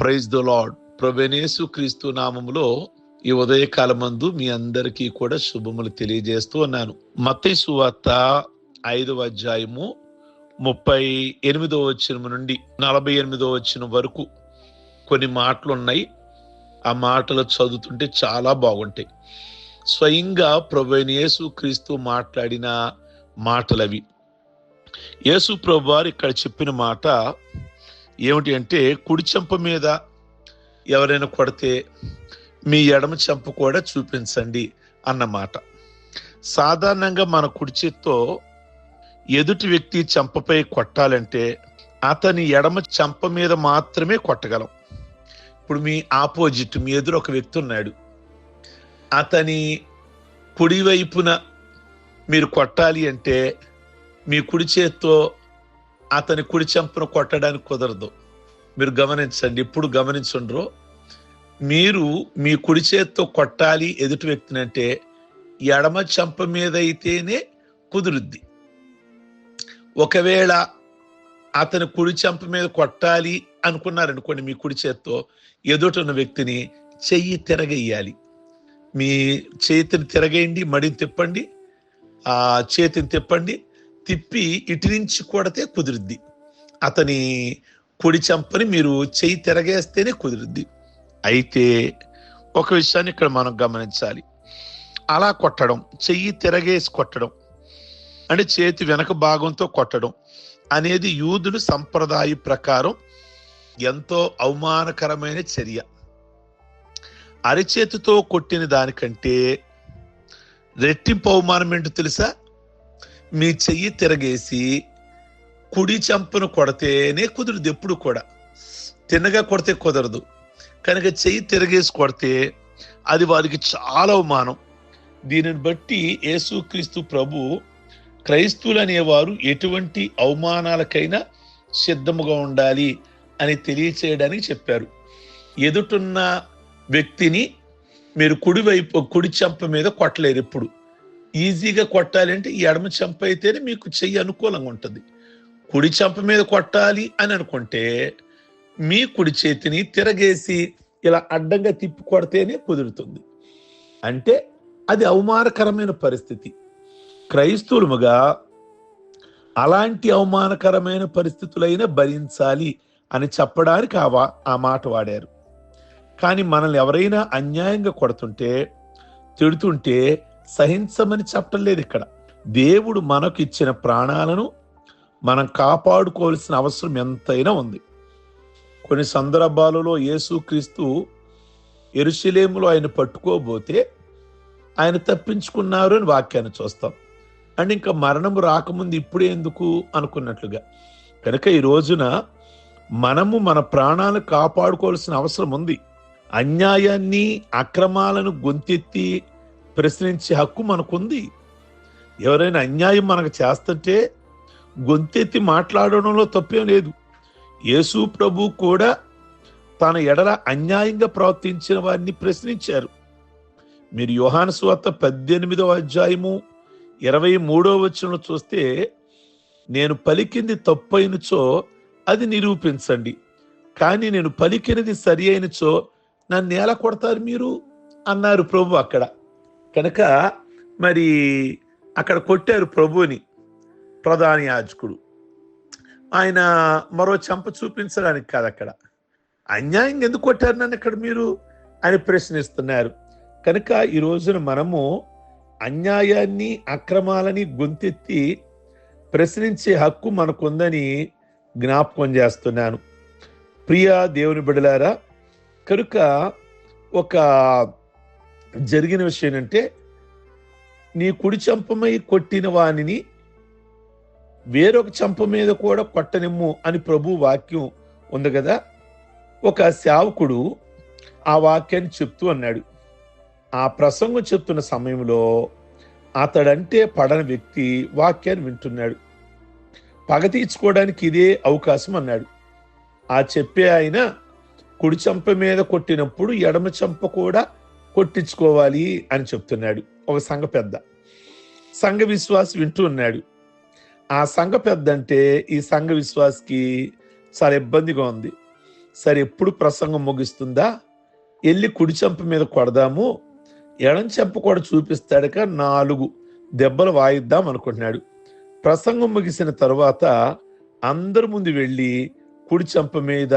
Praise the lord ప్రవేణేసు క్రీస్తు నామములో ఈ ఉదయకాలమందు మీ అందరికీ కూడా శుభములు తెలియజేస్తూ ఉన్నాను. మతై సువార్త ఐదవ అధ్యాయము ముప్పై ఎనిమిదో వచ్చిన నుండి నలభై ఎనిమిదో వచ్చిన వరకు కొన్ని మాటలు ఉన్నాయి ఆ మాటలు చదువుతుంటే చాలా బాగుంటాయి. స్వయంగా ప్రభువైన యేసు క్రీస్తు మాట్లాడిన మాటలవి. యేసు ప్రభు వారు ఇక్కడ చెప్పిన మాట ఏమిటి అంటే కుడి చెంప మీద ఎవరైనా కొడితే మీ ఎడమ చెంప కూడా చూపించండి అన్నమాట. సాధారణంగా మన కుడి చేత్తో ఎదుటి వ్యక్తి చెంపపై కొట్టాలంటే అతని ఎడమ చెంప మీద మాత్రమే కొట్టగలం. ఇప్పుడు మీ ఆపోజిట్ మీ ఎదురు ఒక వ్యక్తి ఉన్నాడు. అతని కుడి వైపున మీరు కొట్టాలి అంటే మీ కుడి చేత్తో అతని కుడి చెంపను కొట్టడానికి కుదరదు. మీరు గమనించండి ఇప్పుడు గమనించుండ్రు. మీరు మీ కుడి చేత్తో కొట్టాలి ఎదుటి వ్యక్తిని అంటే ఎడమ చెంప మీద అయితేనే కుదురుద్ది. ఒకవేళ అతని కుడి చెంప మీద కొట్టాలి అనుకున్నారనుకోండి మీ కుడి చేత్తో ఎదుటున్న వ్యక్తిని చెయ్యి తిరగేయాలి మీ చేతిని తిరగేయండి మడిని తిప్పండి ఆ చేతిని తిప్పండి తిప్పి ఇటు నుంచి కొడితే కుదురుద్ది. అతని కుడి చెంపని మీరు చెయ్యి తిరగేస్తేనే కుదురుద్ది. అయితే ఒక విషయాన్ని ఇక్కడ మనం గమనించాలి. అలా కొట్టడం చెయ్యి తిరగేసి కొట్టడం అంటే చేతి వెనక భాగంతో కొట్టడం అనేది యూదుడు సంప్రదాయ ప్రకారం ఎంతో అవమానకరమైన చర్య. అరిచేతితో కొట్టిన దానికంటే రెట్టింపు అవమానం ఏంటో తెలుసా? మీ చెయ్యి తిరగేసి కుడి చెంపను కొడితేనే కుదరదు ఎప్పుడు కూడా. తిన్నగా కొడితే కుదరదు. కనుక చెయ్యి తిరగేసి కొడితే అది వారికి చాలా అవమానం. దీనిని బట్టి యేసుక్రీస్తు ప్రభు క్రైస్తువులు అనేవారు ఎటువంటి అవమానాలకైనా సిద్ధముగా ఉండాలి అని తెలియచేయడానికి చెప్పారు. ఎదుటున్న వ్యక్తిని మీరు కుడివైపు కుడి చెంప మీద కొట్టలేరు ఎప్పుడు. ఈజీగా కొట్టాలి అంటే ఈ ఎడమ చెంప అయితేనే మీకు చెయ్యి అనుకూలంగా ఉంటుంది. కుడి చెంప మీద కొట్టాలి అని అనుకుంటే మీ కుడి చేతిని తిరగేసి ఇలా అడ్డంగా తిప్పి కొడితేనే కుదురుతుంది. అంటే అది అవమానకరమైన పరిస్థితి. క్రైస్తవులుగా అలాంటి అవమానకరమైన పరిస్థితులైనా భరించాలి అని చెప్పడానికి ఆ ఆ మాట వాడారు. కానీ మనల్ని ఎవరైనా అన్యాయంగా కొడుతుంటే తిడుతుంటే సహించమని చెప్పలేదు ఇక్కడ. దేవుడు మనకు ఇచ్చిన ప్రాణాలను మనం కాపాడుకోవాల్సిన అవసరం ఎంతైనా ఉంది. కొన్ని సందర్భాలలో యేసుక్రీస్తు ఎరుశలేములో ఆయన పట్టుకోబోతే ఆయన తప్పించుకున్నారు అని వాక్యాన్ని చూస్తాం. అండ్ ఇంకా మరణం రాకముందు ఇప్పుడే ఎందుకు అనుకున్నట్లుగా. కనుక ఈ రోజున మనము మన ప్రాణాలను కాపాడుకోవాల్సిన అవసరం ఉంది. అన్యాయాన్ని అక్రమాలను గొంతెత్తి ప్రశ్నించే హక్కు మనకుంది. ఎవరైనా అన్యాయం మనకు చేస్తుంటే గొంతెత్తి మాట్లాడడంలో తప్పేం లేదు. యేసు ప్రభు కూడా తన ఎడల అన్యాయంగా ప్రవర్తించిన వారిని ప్రశ్నించారు. మీరు యోహాను స్వార్త పద్దెనిమిదవ అధ్యాయము ఇరవై మూడవ వచనంలో చూస్తే నేను పలికింది తప్పైనచో అది నిరూపించండి. కానీ నేను పలికినది సరి అయినచో నన్ను ఎలా కొడతారు మీరు? అన్నారు ప్రభు అక్కడ. కనుక మరి అక్కడ కొట్టారు ప్రభుని ప్రధాన యాజకుడు. ఆయన మరో చెంప చూపించడానికి కాదు అక్కడ. అన్యాయంగా ఎందుకు కొట్టారు నన్ను ఇక్కడ మీరు? అని ప్రశ్నిస్తున్నారు. కనుక ఈ రోజున మనము అన్యాయాన్ని అక్రమాలని గొంతెత్తి ప్రశ్నించే హక్కు మనకుందని జ్ఞాపకం చేస్తున్నాను. ప్రియ దేవుని బిడలారా కనుక ఒక జరిగిన విషయం ఏంటంటే నీ కుడి చంపమై కొట్టిన వానిని వేరొక చంప మీద కూడా కొట్టనిమ్ము అని ప్రభు వాక్యం ఉంది కదా. ఒక సేవకుడు ఆ వాక్యాన్ని చెప్తూ అన్నాడు. ఆ ప్రసంగం చెప్తున్న సమయంలో అతడంటే పడని వ్యక్తి వాక్యాన్ని వింటున్నాడు. పగ తీర్చుకోవడానికి ఇదే అవకాశం అన్నాడు. ఆ చెప్పే ఆయన కుడి చంప మీద కొట్టినప్పుడు ఎడమ చంప కూడా కొట్టించుకోవాలి అని చెప్తున్నాడు ఒక సంఘ పెద్ద. సంఘ విశ్వాస్ వింటూ ఉన్నాడు. ఆ సంఘ పెద్ద అంటే ఈ సంఘ విశ్వాస్కి చాలా ఇబ్బందిగా ఉంది. సరే ఎప్పుడు ప్రసంగం ముగిస్తుందా? వెళ్ళి కుడి చెంప మీద కొడదాము. ఎడం చెంప కూడా చూపిస్తాడక నాలుగు దెబ్బలు వాయిద్దాం అనుకుంటున్నాడు. ప్రసంగం ముగిసిన తర్వాత అందరి ముందు వెళ్ళి కుడి చెంప మీద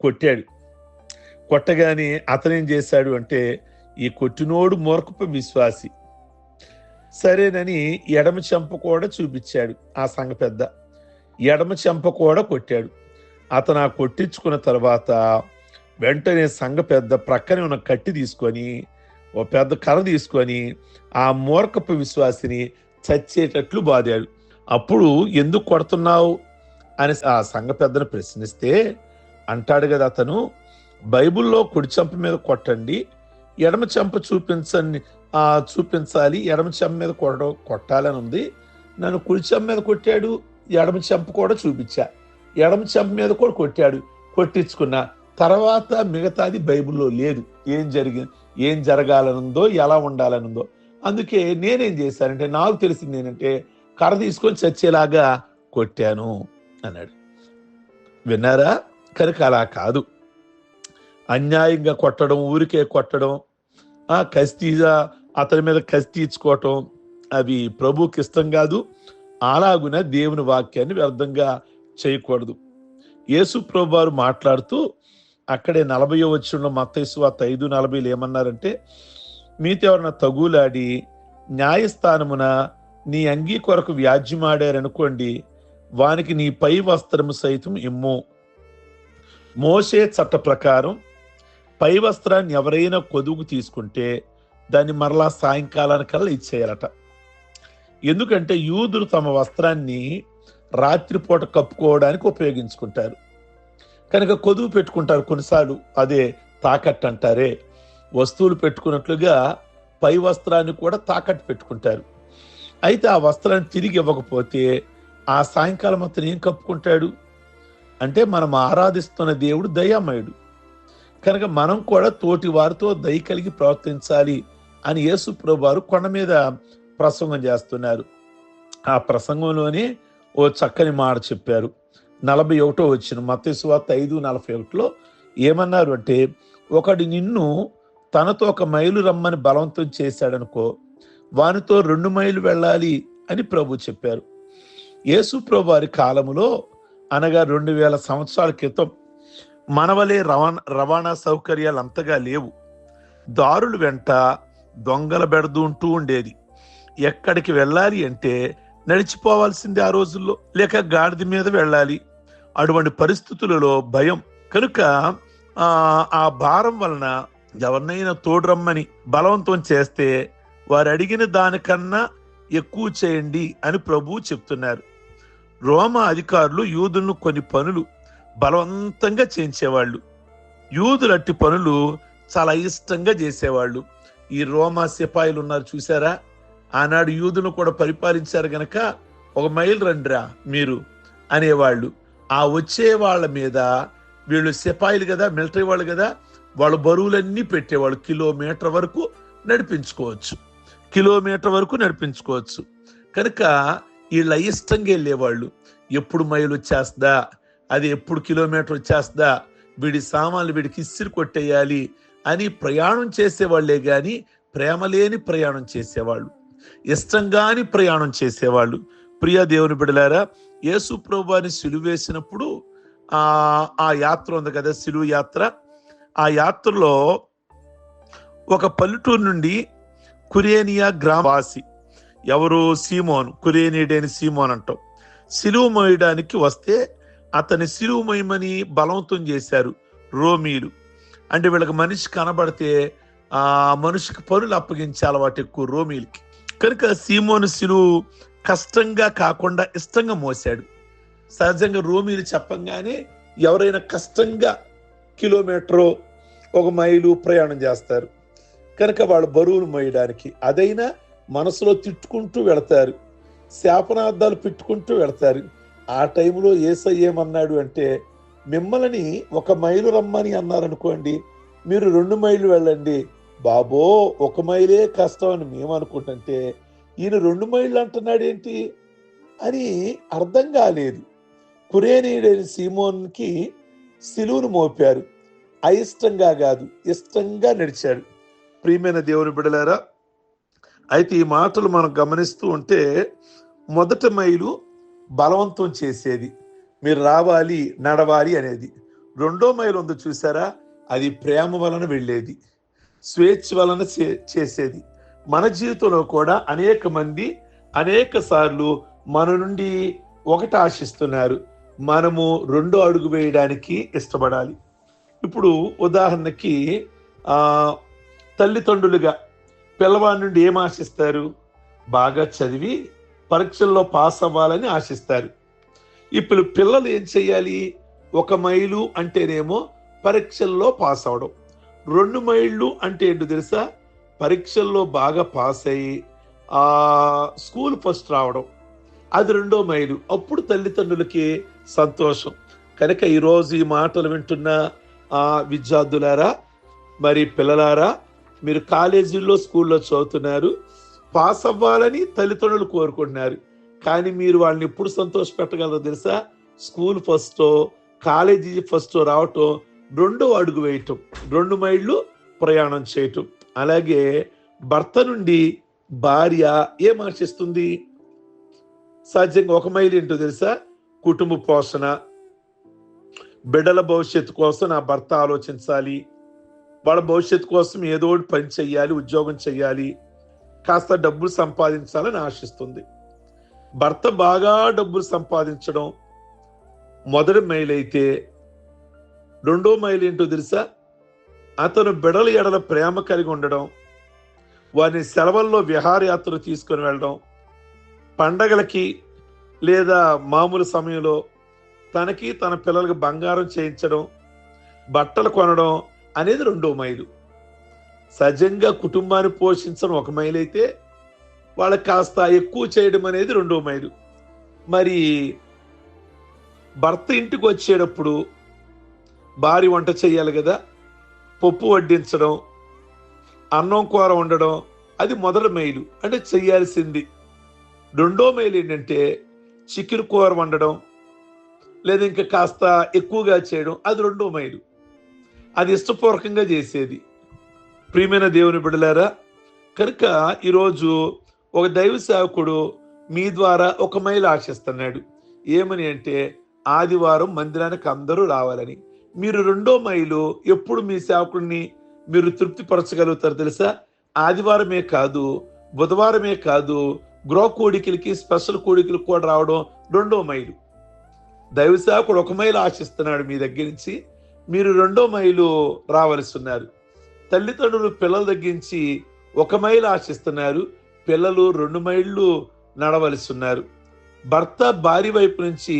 కొట్టాడు. కొట్టగానే అతనేం చేశాడు అంటే ఈ కొట్టినోడు మూర్ఖపు విశ్వాసి. సరేనని ఎడమ చెంప కూడా చూపించాడు ఆ సంఘ పెద్ద. ఎడమ చెంప కూడా కొట్టాడు. అతను ఆ కొట్టించుకున్న తర్వాత వెంటనే సంఘ పెద్ద ప్రక్కనే ఉన్న కట్టి తీసుకొని ఓ పెద్ద కర్ర తీసుకొని ఆ మూర్ఖపు విశ్వాసిని చచ్చేటట్లు బాదాడు. అప్పుడు ఎందుకు కొడుతున్నావు? అని ఆ సంఘ పెద్దను ప్రశ్నిస్తే అంటాడు కదా అతను బైబిల్లో కుడి చెంప మీద కొట్టండి ఎడమ చెంప చూపించండి చూపించాలి ఎడమ చెంప మీద కొట్ట కొట్టాలని ఉంది. నన్ను కుడి చెంప మీద కొట్టాడు ఎడమ చెంప కూడా చూపించా. ఎడమ చెంప మీద కూడా కొట్టాడు కొట్టించుకున్నా. తర్వాత మిగతాది బైబిల్లో లేదు. ఏం జరిగింది ఏం జరగాలనుందో ఎలా ఉండాలనుందో. అందుకే నేనేం చేశానంటే నాకు తెలిసింది ఏంటంటే కర్ర తీసుకొని చచ్చేలాగా కొట్టాను అన్నాడు. విన్నారా? కనుక అలా కాదు. అన్యాయంగా కొట్టడం ఊరికే కొట్టడం ఆ కస్తీగా అతని మీద కసి తీర్చుకోవటం అవి ప్రభుకి ఇష్టం కాదు. అలాగున దేవుని వాక్యాన్ని వ్యర్థంగా చేయకూడదు. యేసు ప్రభు వారు మాట్లాడుతూ అక్కడే నలభై వచ్చిన మత్తైసువార్త ఐదు నలభైలు ఏమన్నారంటే మీతో ఎవరన్నా తగులాడి న్యాయస్థానమున నీ అంగీ కొరకు వ్యాజ్యమాడారనుకోండి వానికి నీ పై వస్త్రము సైతం ఇమ్ము. మోసే చట్ట ప్రకారం పై వస్త్రాన్ని ఎవరైనా కొదుగు తీసుకుంటే దాన్ని మరలా సాయంకాలానికల్లా ఇచ్చేయాలట. ఎందుకంటే యూదులు తమ వస్త్రాన్ని రాత్రిపూట కప్పుకోవడానికి ఉపయోగించుకుంటారు. కనుక కొదువు పెట్టుకుంటారు కొన్నిసార్లు అదే తాకట్టు అంటారే వస్తువులు పెట్టుకున్నట్లుగా పై వస్త్రాన్ని కూడా తాకట్టు పెట్టుకుంటారు. అయితే ఆ వస్త్రాన్ని తిరిగి ఇవ్వకపోతే ఆ సాయంకాలం అతను ఏం కప్పుకుంటాడు? అంటే మనం ఆరాధిస్తున్న దేవుడు దయామయుడు. కనుక మనం కూడా తోటి వారితో దయ కలిగి ప్రవర్తించాలి అని యేసు ప్రభువారు కొండ మీద ప్రసంగం చేస్తున్నారు. ఆ ప్రసంగంలోనే ఓ చక్కని మాట చెప్పారు. నలభై ఒకటో వచ్చిన మత్స్వార్త ఐదు నలభై ఒకటిలో ఏమన్నారు అంటే ఒకడు నిన్ను తనతో ఒక మైలు రమ్మని బలవంతం చేశాడనుకో వానితో రెండు మైలు వెళ్ళాలి అని ప్రభు చెప్పారు. యేసు ప్రభు వారి కాలంలో అనగా రెండు వేల సంవత్సరాల క్రితం మనవలే రవాణా రవాణా సౌకర్యాలు అంతగా లేవు. దారులు వెంట దొంగల బెడదుంటూ ఉండేది. ఎక్కడికి వెళ్ళాలి అంటే నడిచిపోవాల్సింది ఆ రోజుల్లో. లేక గాడిద మీద వెళ్ళాలి. అటువంటి పరిస్థితులలో భయం. కనుక ఆ ఆ భారం వలన ఎవరినైనా తోడురమ్మని బలవంతం చేస్తే వారు అడిగిన దానికన్నా ఎక్కువ చేయండి అని ప్రభువు చెప్తున్నారు. రోమా అధికారులు యూదులను కొన్ని పనులు బలవంతంగా చేయించేవాళ్ళు. యూదులు అట్టి పనులు చాలా ఇష్టంగా చేసేవాళ్ళు. ఈ రోమా సిపాయిలు ఉన్నారు చూసారా ఆనాడు యూదును కూడా పరిపాలించారు గనక ఒక మైల్ రండిరా మీరు అనేవాళ్ళు. ఆ వచ్చే వాళ్ళ మీద వీళ్ళు సిపాయిలు కదా మిలిటరీ వాళ్ళు కదా వాళ్ళ బరువులన్నీ పెట్టేవాళ్ళు. కిలోమీటర్ వరకు నడిపించుకోవచ్చు. కిలోమీటర్ వరకు నడిపించుకోవచ్చు. కనుక వీళ్ళ ఇష్టంగా వెళ్ళేవాళ్ళు. ఎప్పుడు మైలు వచ్చేస్తుందా? అది ఎప్పుడు కిలోమీటర్ వచ్చేస్తుందా? వీడి సామాన్లు వీడికి ఇస్సిరి కొట్టేయాలి అని ప్రయాణం చేసేవాళ్ళే కానీ ప్రేమ లేని ప్రయాణం చేసేవాళ్ళు. ఇష్టంగాని ప్రయాణం చేసేవాళ్ళు. ప్రియ దేవుని బిడలారా యేసు ప్రభువాని సిలువేసినప్పుడు ఆ ఆ యాత్ర ఉంది కదా సిలువ యాత్ర. ఆ యాత్రలో ఒక పల్లెటూరు నుండి కురేనియా గ్రామవాసి ఎవరు? సీమోన్. కురేనియుడైన సీమోన్ అంటాం. సిలువ మోయడానికి వస్తే అతని సిలువు మోయమని బలవంతం చేశారు రోమీలు అంటే వీళ్ళకి మనిషి కనబడితే ఆ మనిషికి పనులు అప్పగించే అలవాటు ఎక్కువ రోమీలకి కనుక సీమోను సిలువు కష్టంగా కాకుండా ఇష్టంగా మోసాడు సహజంగా రోమీలు చెప్పంగానే ఎవరైనా కష్టంగా కిలోమీటరు ఒక మైలు ప్రయాణం చేస్తారు. కనుక వాళ్ళు బరువులు మోయడానికి అదైనా మనసులో తిట్టుకుంటూ వెళతారు. శాపనార్థాలు పెట్టుకుంటూ వెళతారు. ఆ టైంలో ఏసై ఏమన్నాడు అంటే మిమ్మల్ని ఒక మైలు రమ్మని అన్నారనుకోండి మీరు రెండు మైళ్ళు వెళ్ళండి. బాబో ఒక మైలే కష్టం అని మేము అనుకుంటుంటే ఈయన రెండు మైళ్ళు అంటున్నాడు ఏంటి అని అర్థం కాలేదు. కురేనీడైన సీమోన్కి సిలువును మోపారు. అయిష్టంగా కాదు ఇష్టంగా నడిచాడు. ప్రియమైన దేవుని బిడలారా అయితే ఈ మాటలు మనం గమనిస్తూ ఉంటే మొదటి మైలు బలవంతం చేసేది. మీరు రావాలి నడవాలి అనేది. రెండో మైలు ఉంది చూసారా? అది ప్రేమ వలన వెళ్ళేది. స్వేచ్ఛ వలన చే- చేసేది. మన జీవితంలో కూడా అనేక మంది అనేక సార్లు మన నుండి ఒకటి ఆశిస్తున్నారు. మనము రెండో అడుగు వేయడానికి ఇష్టపడాలి. ఇప్పుడు ఉదాహరణకి తల్లిదండ్రులుగా పిల్లవాడి నుండి ఏం ఆశిస్తారు? బాగా చదివి పరీక్షల్లో పాస్ అవ్వాలని ఆశిస్తారు. ఇప్పుడు పిల్లలు ఏం చేయాలి ఒక మైలు అంటేనేమో పరీక్షల్లో పాస్ అవడం. రెండు మైళ్ళు అంటే ఏంటో తెలుసా? పరీక్షల్లో బాగా పాస్ అయ్యి ఆ స్కూల్ ఫస్ట్ రావడం. అది రెండో మైలు. అప్పుడు తల్లిదండ్రులకి సంతోషం. కనుక ఈరోజు ఈ మాటలు వింటున్న ఆ విద్యార్థులారా మరి పిల్లలారా మీరు కాలేజీల్లో స్కూల్లో చదువుతున్నారు. పాస్ అవ్వాలని తల్లిదండ్రులు కోరుకుంటున్నారు. కానీ మీరు వాళ్ళని ఎప్పుడు సంతోష పెట్టగలరో తెలుసా? స్కూల్ ఫస్ట్ కాలేజీ ఫస్టో రావటం రెండో అడుగు వేయటం రెండు మైళ్ళు ప్రయాణం చేయటం. అలాగే భర్త నుండి భార్య ఏం ఆశిస్తుంది? సహజంగా ఒక మైలు ఏంటో తెలుసా? కుటుంబ పోషణ బిడ్డల భవిష్యత్తు కోసం నా భర్త ఆలోచించాలి. వాళ్ళ భవిష్యత్తు కోసం ఏదో ఒకటి పని చెయ్యాలి ఉద్యోగం చెయ్యాలి. కాస్త డబ్బులు సంపాదించాలని ఆశిస్తుంది. భర్త బాగా డబ్బులు సంపాదించడం మొదటి మైల్ అయితే రెండో మైలు ఏంటో తెలుసా? అతను బిడల ఎడల ప్రేమ కలిగి ఉండడం వారిని సెలవుల్లో విహారయాత్రలు తీసుకొని వెళ్ళడం పండగలకి లేదా మామూలు సమయంలో తనకి తన పిల్లలకి బంగారం చేయించడం బట్టలు కొనడం అనేది రెండో మైలు. సజంగా కుటుంబాన్ని పోషించడం ఒక మైలు అయితే వాళ్ళకి కాస్త ఎక్కువ చేయడం అనేది రెండో మైలు. మరి భర్త ఇంటికి వచ్చేటప్పుడు భార్య వంట చేయాలి కదా పప్పు వడ్డించడం అన్నం కూర వండడం అది మొదటి మైలు. అంటే చెయ్యాల్సింది రెండో మైలు ఏంటంటే చికెన్ కూర వండడం లేదా ఇంకా కాస్త ఎక్కువగా చేయడం అది రెండో మైలు. అది ఇష్టపూర్వకంగా చేసేది. ప్రియమైన దేవుని బిడలారా కనుక ఈరోజు ఒక దైవ సేవకుడు మీ ద్వారా ఒక మైలు ఆశిస్తున్నాడు. ఏమని అంటే ఆదివారం మందిరానికి అందరూ రావాలని. మీరు రెండో మైలు ఎప్పుడు మీ సేవకుడిని మీరు తృప్తిపరచగలుగుతారు తెలుసా? ఆదివారమే కాదు బుధవారమే కాదు గృహ కోడికలకి స్పెషల్ కోడికలకు కూడా రావడం రెండో మైలు. దైవ సేవకుడు ఒక మైలు ఆశిస్తున్నాడు మీ దగ్గర నుంచి. మీరు రెండో మైలు రావలసి ఉన్నారు. తల్లిదండ్రులు పిల్లల తగ్గించి ఒక మైలు ఆశిస్తున్నారు. పిల్లలు రెండు మైళ్ళు నడవలసి ఉన్నారు భర్త భార్య వైపు నుంచి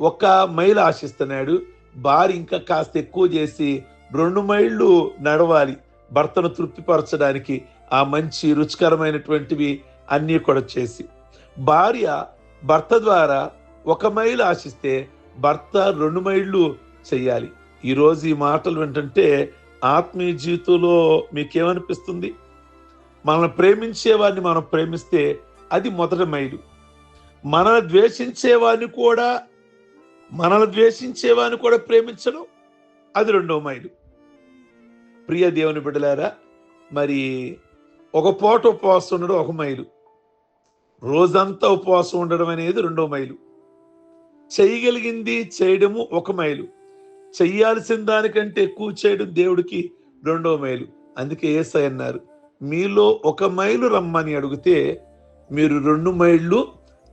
ఒక మైలు ఆశిస్తున్నాడు. భార్య ఇంకా కాస్త ఎక్కువ చేసి రెండు మైళ్ళు నడవాలి. భర్తను తృప్తిపరచడానికి ఆ మంచి రుచికరమైనటువంటివి అన్నీ కూడా చేసి. భార్య భర్త ద్వారా ఒక మైలు ఆశిస్తే భర్త రెండు మైళ్ళు చెయ్యాలి. ఈరోజు ఈ మాటలు ఏంటంటే ఆత్మీయ జీవితంలో మీకేమనిపిస్తుంది? మనల్ని ప్రేమించే వారిని మనం ప్రేమిస్తే అది మొదటి మైలు. మనల్ని ద్వేషించేవాడిని కూడా మనల్ని ద్వేషించేవాడిని కూడా ప్రేమించడం అది రెండవ మైలు. ప్రియ దేవుని బిడ్డలారా మరి ఒక పూట ఉపవాసం ఉండడం ఒక మైలు. రోజంతా ఉపవాసం ఉండడం అనేది రెండో మైలు. చేయగలిగింది చేయడము ఒక మైలు. చెయ్యాల్సిన దానికంటే ఎక్కువ చేయడం దేవుడికి రెండో మైలు. అందుకే ఏసై అన్నారు మీలో ఒక మైలు రమ్మని అడిగితే మీరు రెండు మైళ్ళు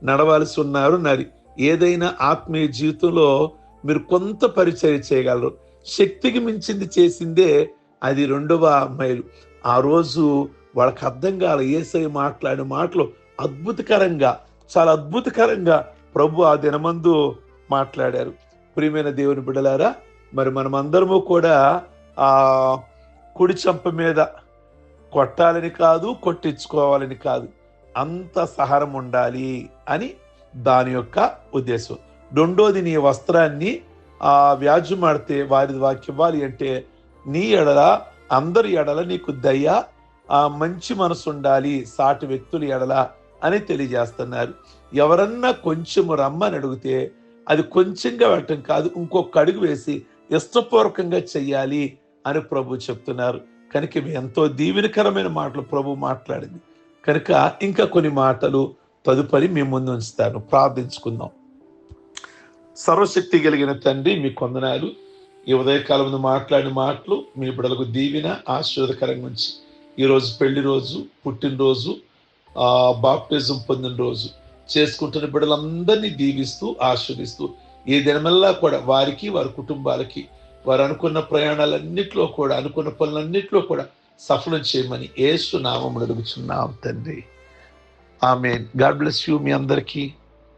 నడవాల్సి ఉన్నారు నరి ఏదైనా ఆత్మీయ జీవితంలో మీరు కొంత పరిచయం చేయగలరు. శక్తికి మించింది చేసిందే అది రెండవ మైలు. ఆ రోజు వాళ్ళకి అర్థం కాల ఏసై మాట్లాడిన మాటలు అద్భుతకరంగా చాలా అద్భుతకరంగా ప్రభు ఆ దినమందు మాట్లాడారు. ప్రియమైన దేవుని బిడలారా మరి మనమందరము కూడా ఆ కుడి చంప మీద కొట్టాలని కాదు కొట్టించుకోవాలని కాదు. అంత సహనం ఉండాలి అని దాని యొక్క ఉద్దేశం. రెండోది నీ వస్త్రాన్ని ఆ వ్యాజ్యమాడితే వారి వాక్యం ఇవ్వాలి అంటే నీ ఎడల అందరి ఎడల నీకు దయ ఆ మంచి మనసు ఉండాలి సాటి వ్యక్తుల ఎడల అని తెలియజేస్తున్నారు. ఎవరన్నా కొంచెం రమ్మని అడిగితే అది కొంచెంగా వెళ్ళటం కాదు ఇంకొక అడుగు వేసి ఇష్టపూర్వకంగా చెయ్యాలి అని ప్రభు చెప్తున్నారు. కనుక ఇవి ఎంతో దీవెనకరమైన మాటలు ప్రభు మాట్లాడింది. కనుక ఇంకా కొన్ని మాటలు తదుపరి మీ ముందు ఉంచుతాను. ప్రార్థించుకుందాం. సర్వశక్తి కలిగిన తండ్రి మీ కొందనాలు ఈ ఉదయకాలం ముందు మాట్లాడిన మాటలు మీ బిడలకు దీవిన ఆశీర్వదకరంగా ఉంచి. ఈరోజు పెళ్ళి రోజు పుట్టినరోజు బాప్టిజం పొందిన రోజు. చేసుకుంటున్న బిడ్డలందరినీ దీవిస్తూ ఆశీర్దిస్తూ ఈ దినమల్లా కూడా వారికి వారి కుటుంబాలకి వారు అనుకున్న ప్రయాణాలన్నింటిలో కూడా అనుకున్న పనులన్నింటిలో కూడా సఫలం చేయమని ఏసు నామములు అడుగుచున్నాం తండ్రి. ఆమె గాడ్ బ్లెస్ యూ మీ అందరికీ.